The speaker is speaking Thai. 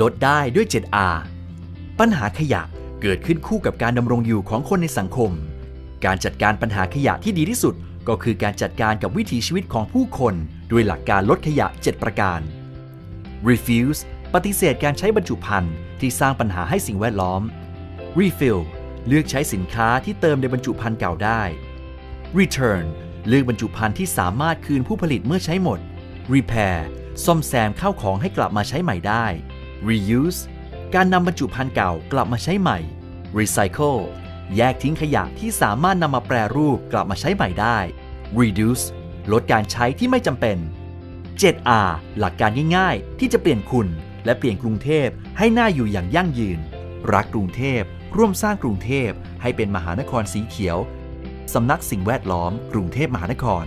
ลดได้ด้วย 7R ปัญหาขยะเกิดขึ้นคู่กับการดำรงอยู่ของคนในสังคม การจัดการปัญหาขยะที่ดีที่สุด ก็คือการจัดการกับวิถีชีวิตของผู้คน ด้วยหลักการลดขยะ 7 ประการ refuse ปฏิเสธการใช้บรรจุภัณฑ์ที่สร้างปัญหาให้สิ่งแวดล้อม refill เลือกใช้สินค้าที่เติมในบรรจุภัณฑ์เก่าได้ return เลือกบรรจุภัณฑ์ที่สามารถคืนผู้ผลิตเมื่อใช้หมด repair ซ่อมแซมเข้าของให้กลับมาใช้ใหม่ได้ reuse การนำบรรจุภัณฑ์เก่ากลับมาใช้ใหม่ recycle แยกทิ้งขยะที่สามารถนำมาแปรรูปกลับมาใช้ใหม่ได้ reduce ลดการใช้ที่ไม่จำเป็น 7R หลักการง่ายๆ ที่จะเปลี่ยนคุณ และเปลี่ยนกรุงเทพให้น่าอยู่อย่างยั่งยืน รักกรุงเทพ ร่วมสร้างกรุงเทพให้เป็นมหานครสีเขียว สำนักสิ่งแวดล้อม กรุงเทพมหานคร